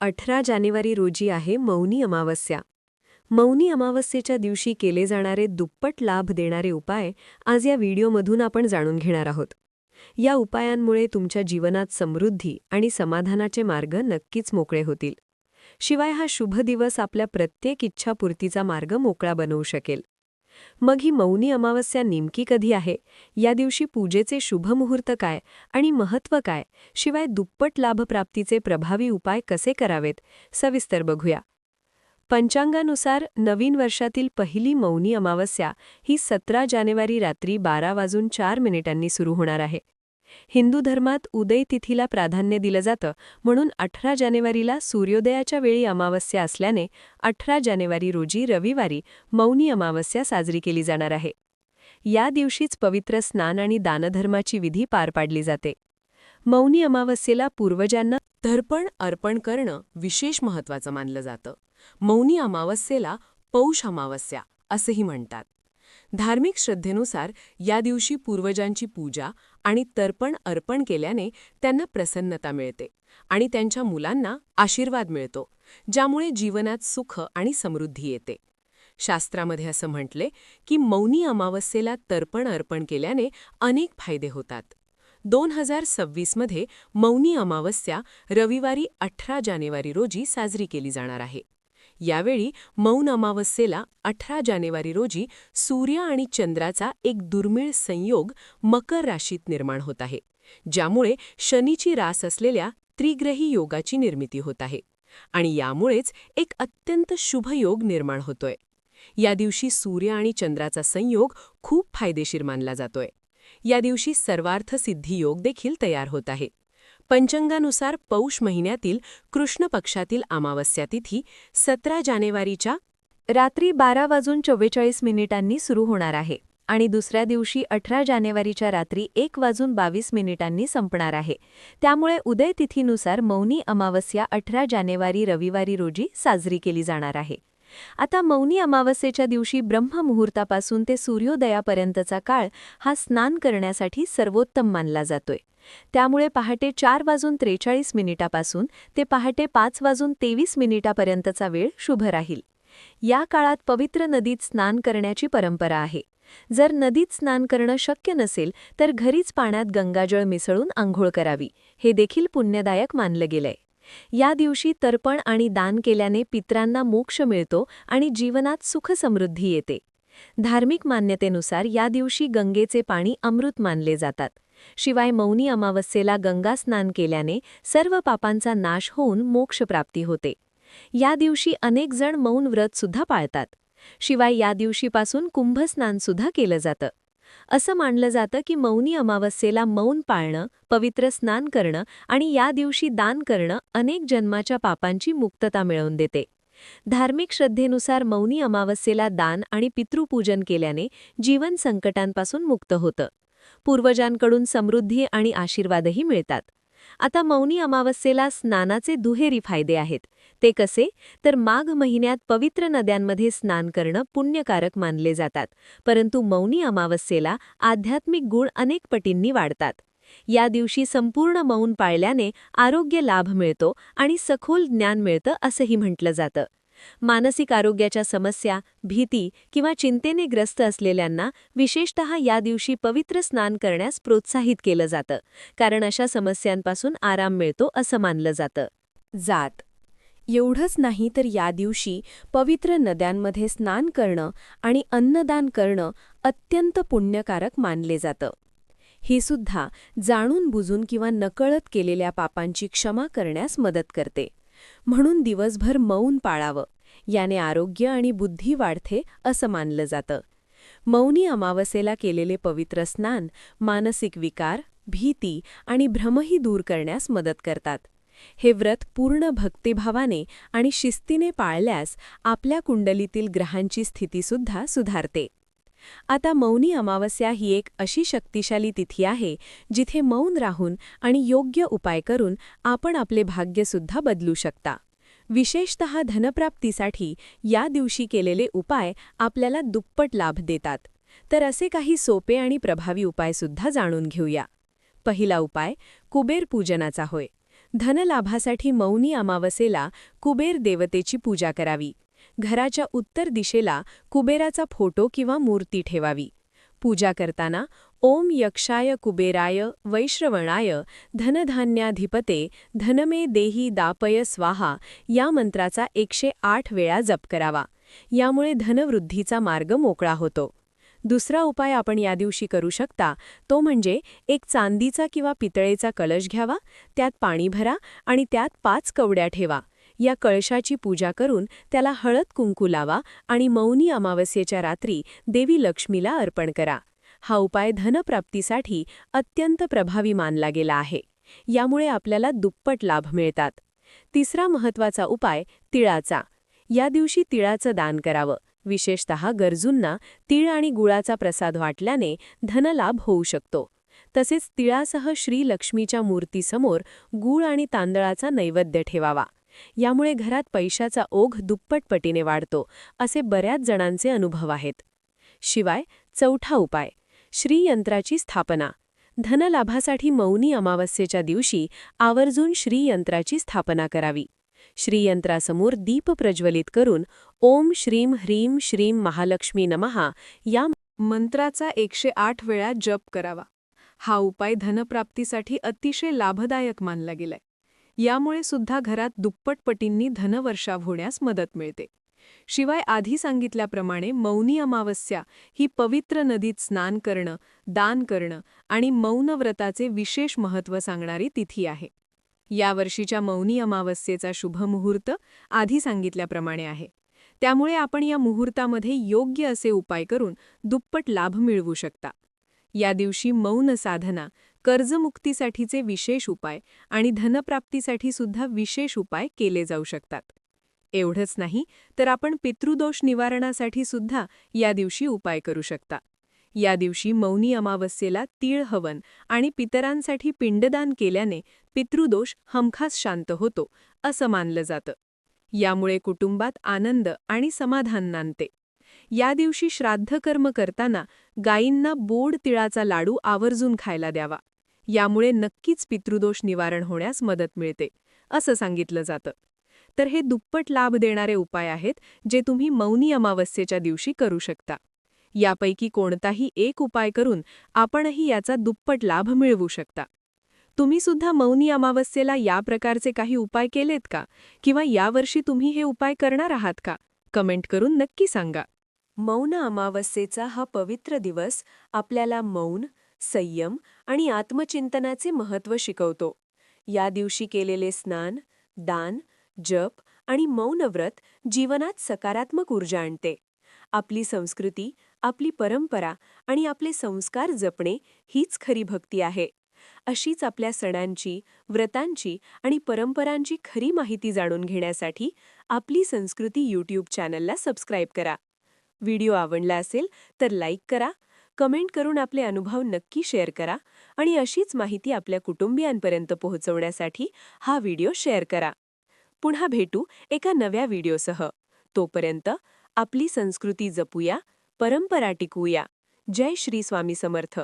अठरा जानेवारी रोजी आहे मौनी अमावस्या. मौनी अमावस्येच्या दिवशी केले जाणारे दुप्पट लाभ देणारे उपाय आज या व्हिडिओमधून आपण जाणून घेणार आहोत. या उपायांमुळे तुमच्या जीवनात समृद्धी आणि समाधानाचे मार्ग नक्कीच मोकळे होतील. शिवाय हा शुभ दिवस आपल्या प्रत्येक इच्छापूर्तीचा मार्ग मोकळा बनवू शकेल. मग ही मौनी अमावस्या नेमकी कधी आहे? या दिवशी पूजेचे शुभ मुहूर्त काय आणि महत्त्व काय? शिवाय दुप्पट लाभप्राप्तीचे प्रभावी उपाय कसे करावेत? सविस्तर बघूया. पंचांगानुसार नवीन वर्षातील पहिली मौनी अमावस्या ही सतरा जानेवारी रात्री बारा वाजून चार मिनिटांनी सुरू होणार आहे. हिंदू धर्मात उदय तिथीला प्राधान्य दिलं जातं म्हणून अठरा जानेवारीला सूर्योदयाच्या वेळी अमावस्या असल्याने अठरा जानेवारी रोजी रविवारी मौनी अमावस्या साजरी केली जाणार आहे. या दिवशीच पवित्र स्नान आणि दानधर्माची विधी पार पाडली जाते. मौनी अमावस्येला पूर्वजांना तर्पण अर्पण करणं विशेष महत्वाचं मानलं जातं. मौनी अमावस्येला पौष अमावस्या असंही म्हणतात. धार्मिक श्रद्धेनुसार या दिवशी पूर्वजांची पूजा आणि तर्पण अर्पण केल्याने त्यांना प्रसन्नता मिळते आणि त्यांच्या मुलांना आशीर्वाद मिळतो ज्यामुळे जीवनात सुख आणि समृद्धी येते. शास्त्रामध्ये असं म्हटले की मौनी अमावस्येला तर्पण अर्पण केल्याने अनेक फायदे होतात. दोन हजार सव्वीसमध्ये मौनी अमावस्या रविवारी अठरा जानेवारी रोजी साजरी केली जाणार आहे. यावेळी मौन अमावस्येला अठरा जानेवारी रोजी सूर्य आणि चंद्राचा एक दुर्मिळ संयोग मकर राशीत निर्माण होत आहे ज्यामुळे शनीची रास असलेल्या त्रिग्रही योगाची निर्मिती होत आहे आणि यामुळेच एक अत्यंत शुभ योग निर्माण होतोय. या दिवशी सूर्य आणि चंद्राचा संयोग खूप फायदेशीर मानला जातोय. या दिवशी सर्वार्थ सिद्धी योग देखील तयार होत आहे. पंचांगानुसार पौष महिन्यातील कृष्ण पक्षातील अमावस्या तिथी सतरा जानेवारीच्या रात्री बारा वाजून चव्वेचाळीस मिनिटांनी सुरू होणार आहे आणि दुसऱ्या दिवशी अठरा जानेवारीच्या रात्री एक वाजून बावीस मिनिटांनी संपणार आहे. त्यामुळे उदय तिथीनुसार मौनी अमावस्या अठरा जानेवारी रविवारी रोजी साजरी केली जाणार आहे. आता मौनी अमावस्येच्या दिवशी ब्रह्ममुहूर्तापासून ते सूर्योदयापर्यंतचा काळ हा स्नान करण्यासाठी सर्वोत्तम मानला जातोय. त्यामुळे पहाटे चार वाजून त्रेचाळीस मिनिटापासून ते पहाटे पाच वाजून तेवीस मिनिटापर्यंतचा वेळ शुभ राहील. या काळात पवित्र नदीत स्नान करण्याची परंपरा आहे. जर नदीत स्नान करणं शक्य नसेल तर घरीच पाण्यात गंगाजळ मिसळून आंघोळ करावी हे देखील पुण्यदायक मानलं गेलंय. या दिवशी तर्पण आणि दान केल्याने पित्रांना मोक्ष मिळतो आणि जीवनात सुखसमृद्धी येते. धार्मिक मान्यतेनुसार या दिवशी गंगेचे पाणी अमृत मानले जातात. शिवाय मौनी अमावस्येला गंगा स्नान केल्याने सर्व पापांचा नाश होऊन मोक्षप्राप्ती होते. या दिवशी अनेक जण मौन व्रत सुद्धा पाळतात. शिवाय या दिवशीपासून कुंभस्नानसुद्धा केलं जातं. असं मानलं जातं की मौनी अमावस्येला मौन पाळणं पवित्र स्नान करणं आणि या दिवशी दान करणं अनेक जन्माच्या पापांची मुक्तता मिळवून देते. धार्मिक श्रद्धेनुसार मौनी अमावस्येला दान आणि पितृपूजन केल्याने जीवन संकटांपासून मुक्त होतं. पूर्वजांकडून समृद्धी आणि आशीर्वादही मिळतात. आता मौनी अमावस्येला स्नानाचे दुहेरी फायदे आहेत. ते कसे? तर माघ महिन्यात पवित्र नद्यांमध्ये स्नान करणं पुण्यकारक मानले जातात. परंतु मौनी अमावस्येला आध्यात्मिक गुण अनेक पटींनी वाढतात. या दिवशी संपूर्ण मौन पाळल्याने आरोग्य लाभ मिळतो आणि सखोल ज्ञान मिळतं असंही म्हटलं जातं. मानसिक आरोग्याच्या समस्या भीती किंवा चिंतेने ग्रस्त असलेल्यांना विशेषत या दिवशी पवित्र स्नान करण्यास प्रोत्साहित केलं जातं कारण अशा समस्यांपासून आराम मिळतो असं मानलं जातं. जात. एवढंच नाही तर या दिवशी पवित्र नद्यांमध्ये स्नान करणं आणि अन्नदान करणं अत्यंत पुण्यकारक मानले जातं. हे सुद्धा जाणून बुजून किंवा नकळत केलेल्या पापांची क्षमा करण्यास मदत करते. म्हणून दिवसभर मौन पाळावं याने आरोग्य आणि बुद्धी वाढते असं मानलं जातं. मौनी अमावस्येला केलेले पवित्र स्नान मानसिक विकार भीती आणि भ्रमही दूर करण्यास मदत करतात. हे व्रत पूर्ण भक्तिभावाने आणि शिस्तीने पाळल्यास आपल्या कुंडलीतील ग्रहांची स्थितीसुद्धा सुधारते. आता मौनी अमावस्या ही एक अशी शक्तिशाली तिथी आहे जिथे मौन राहून आणि योग्य उपाय करून आपण आपले भाग्यसुद्धा बदलू शकता. विशेषत धनप्राप्तीसाठी या दिवशी केलेले उपाय आपल्याला दुप्पट लाभ देतात. तर असे काही सोपे आणि प्रभावी उपायसुद्धा जाणून घेऊया. पहिला उपाय कुबेर पूजनाचा होय. धनलाभासाठी मौनी अमावस्येला कुबेर देवतेची पूजा करावी. घराच्या उत्तर दिशेला कुबेराचा फोटो किंवा मूर्ती ठेवावी. पूजा करताना ओम यक्षाय कुबेराय वैश्रवणाय धनधान्याधिपते धनमे देही दापय स्वाहा या मंत्राचा एकशे आठ वेळा जप करावा. यामुळे धनवृद्धीचा मार्ग मोकळा होतो. दुसरा उपाय आपण या दिवशी करू शकता तो म्हणजे एक चांदीचा किंवा पितळेचा कलश घ्यावा त्यात पाणी भरा आणि त्यात पाच कवड्या ठेवा. या कळशाची पूजा करून त्याला हळद कुंकू लावा आणि मौनी अमावस्येच्या रात्री देवी लक्ष्मीला अर्पण करा. हा उपाय धनप्राप्तीसाठी अत्यंत प्रभावी मानला गेला आहे. यामुळे आपल्याला दुप्पट लाभ मिळतात. तिसरा महत्त्वाचा उपाय तिळाचा. या दिवशी तिळाचं दान करावं. विशेषत गरजूंना तिळ आणि गुळाचा प्रसाद वाटल्याने धनलाभ होऊ शकतो. तसेच तिळासह श्रीलक्ष्मीच्या मूर्तीसमोर गूळ आणि तांदळाचा नैवेद्य ठेवावा. यामुळे घरात पैशाचा ओघ दुप्पटपटीने वाढतो असे बऱ्याच जणांचे अनुभव आहेत. शिवाय चौथा उपाय श्रीयंत्राची स्थापना. धनलाभासाठी मौनी अमावस्येच्या दिवशी आवर्जून श्रीयंत्राची स्थापना करावी. श्रीयंत्रासमोर दीप प्रज्वलित करून ओम श्रीम ह्रीम श्रीम महालक्ष्मी नमहा या मंत्राचा एकशे आठ वेळा जप करावा. हा उपाय धनप्राप्तीसाठी अतिशय लाभदायक मानला गेलाय. यामुळे सुद्धा घरात दुप्पट पटींनी धनवर्षाव होण्यास मदत मिळते. शिवाय आधी सांगितल्याप्रमाणे मौनी अमावस्या ही पवित्र नदीत स्नान करणं दान करणं आणि मौनव्रताचे विशेष महत्त्व सांगणारी तिथी आहे. यावर्षीच्या मौनी अमावस्येचा शुभ मुहूर्त आधी सांगितल्याप्रमाणे आहे. त्यामुळे आपण या मुहूर्तामध्ये योग्य असे उपाय करून दुप्पट लाभ मिळवू शकता. या दिवशी मौन साधना कर्जमुक्तीसाठीचे विशेष उपाय आणि धनप्राप्तीसाठी सुद्धा विशेष उपाय केले जाऊ शकतात. एवढंच नाही तर आपण पितृदोष निवारणासाठी सुद्धा या दिवशी उपाय करू शकता. या दिवशी मौनी अमावस्येला तीळ हवन आणि पितरांसाठी पिंडदान केल्याने पितृदोष हमखास शांत होतो असं मानलं जातं. यामुळे कुटुंबात आनंद आणि समाधान नांदते. या दिवशी श्राद्ध कर्म करताना गायींना बोड तिळाचा लाडू आवर्जून खायला द्यावा. यामुळे नक्कीच पितृदोष निवारण होण्यास मदत मिळते असं सांगितलं जातं. तर हे दुप्पट लाभ देणारे उपाय आहेत जे तुम्ही मौनी अमावस्येच्या दिवशी करू शकता. यापैकी कोणताही एक उपाय करून आपणही याचा दुप्पट लाभ मिळवू शकता. तुम्ही सुद्धा मौनी अमावस्येला या प्रकारचे काही उपाय केलेत का? किंवा यावर्षी तुम्ही हे उपाय करणार आहात का? कमेंट करून नक्की सांगा. मौन अमावस्येचा हा पवित्र दिवस आपल्याला मौन संयम आणि आत्मचिंतनाचे महत्त्व शिकवतो. या दिवशी केलेले स्नान दान जप आणि मौनव्रत जीवनात सकारात्मक ऊर्जा आणते. आपली संस्कृती आपली परंपरा आणि आपले संस्कार जपणे हीच खरी भक्ती आहे. अशीच आपल्या सणांची व्रतांची आणि परंपरांची खरी माहिती जाणून घेण्यासाठी आपली संस्कृती यूट्यूब चॅनलला सबस्क्राईब करा. व्हिडिओ आवडला असेल तर लाईक करा कमेंट करून आपले अनुभव नक्की शेअर करा आणि अशीच माहिती आपल्या कुटुंबियांपर्यंत पोहोचवण्यासाठी हा व्हिडिओ शेअर करा. पुन्हा भेटू एका नव्या व्हिडिओसह. तोपर्यंत आपली संस्कृती जपूया परंपरा टिकवूया जय श्री स्वामी समर्थ.